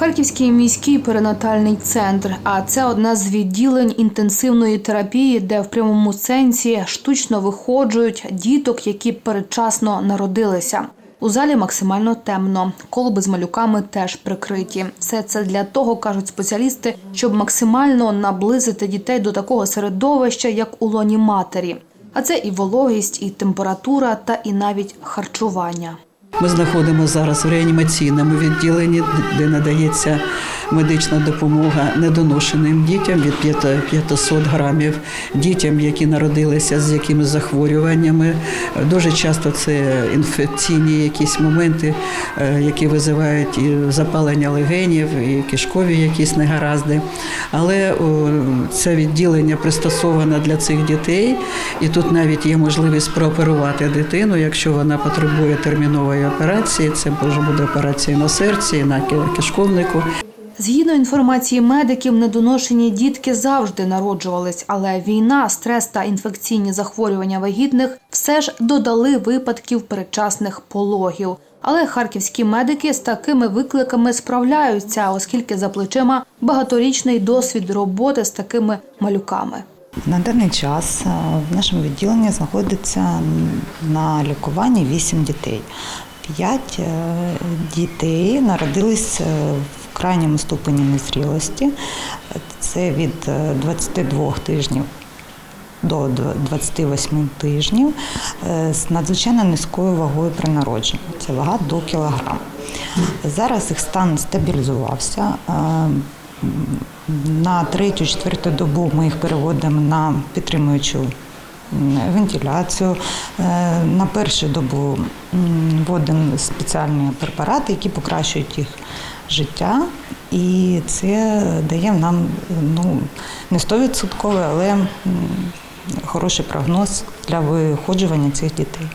Харківський міський перинатальний центр. А це одна з відділень інтенсивної терапії, де в прямому сенсі штучно виходжують діток, які передчасно народилися. У залі максимально темно. Колби з малюками теж прикриті. Все це для того, кажуть спеціалісти, щоб максимально наблизити дітей до такого середовища, як у лоні матері. А це і вологість, і температура, та і навіть харчування. Ми знаходимося зараз в реанімаційному відділенні, де надається медична допомога недоношеним дітям від 500 грамів, дітям, які народилися з якимись захворюваннями. Дуже часто це інфекційні якісь моменти, е, які визивають і запалення легенів, і кишкові якісь негаразди. Але це відділення пристосоване для цих дітей, і тут навіть є можливість прооперувати дитину, якщо вона потребує термінової операції. Це може буде операція на серці, на ки- кишковнику. Згідно інформації медиків, недоношені дітки завжди народжувались, але війна, стрес та інфекційні захворювання вагітних все ж додали випадків передчасних пологів. Але харківські медики з такими викликами справляються, оскільки за плечима багаторічний досвід роботи з такими малюками. На даний час е, в нашому відділенні знаходиться на лікуванні 8 дітей. 5 дітей народились е, в крайньому ступені незрілості. Це від е, 22 тижнів до 28 тижнів е, з надзвичайно низькою вагою при народженні. Це вага до кілограм. Зараз їх стан стабілізувався. Е, На третю-четверту добу ми їх переводимо на підтримуючу вентиляцію. Е, На першу добу вводимо спеціальні препарати, які покращують їх життя. І це дає нам ну, не 100%, але хороший прогноз для виходжування цих дітей.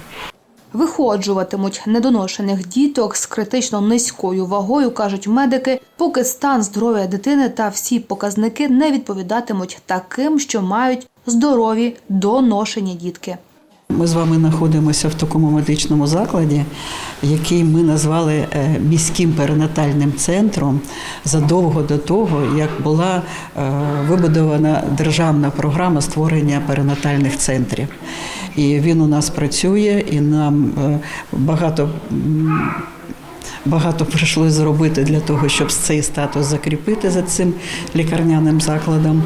Виходжуватимуть недоношених діток з критично низькою вагою, кажуть медики, поки стан здоров'я дитини та всі показники не відповідатимуть таким, що мають здорові доношені дітки. Ми з вами знаходимося в такому медичному закладі, який ми назвали е, міським перинатальним центром задовго до того, як була е, вибудована державна програма створення перинатальних центрів. І він у нас працює, і нам е, багато. Багато прийшлося зробити для того, щоб цей статус закріпити за цим лікарняним закладом.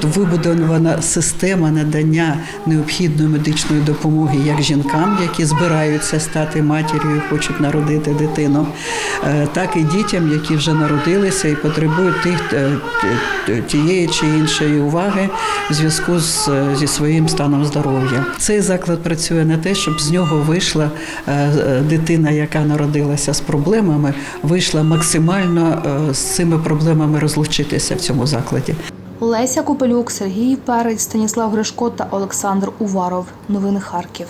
Тут вибудована система надання необхідної медичної допомоги як жінкам, які збираються стати матір'ю, і хочуть народити дитину, е, так і дітям, які вже народилися і потребують тих е, тієї чи іншої уваги в зв'язку з зі своїм станом здоров'я. Цей заклад працює на те, щоб з нього вийшла е, е, дитина, яка народилася з проблемами, вийшла максимально е, з цими проблемами розлучитися в цьому закладі. Леся Купелюк, Сергій Перець, Станіслав Гришко та Олександр Уваров. Новини Харків.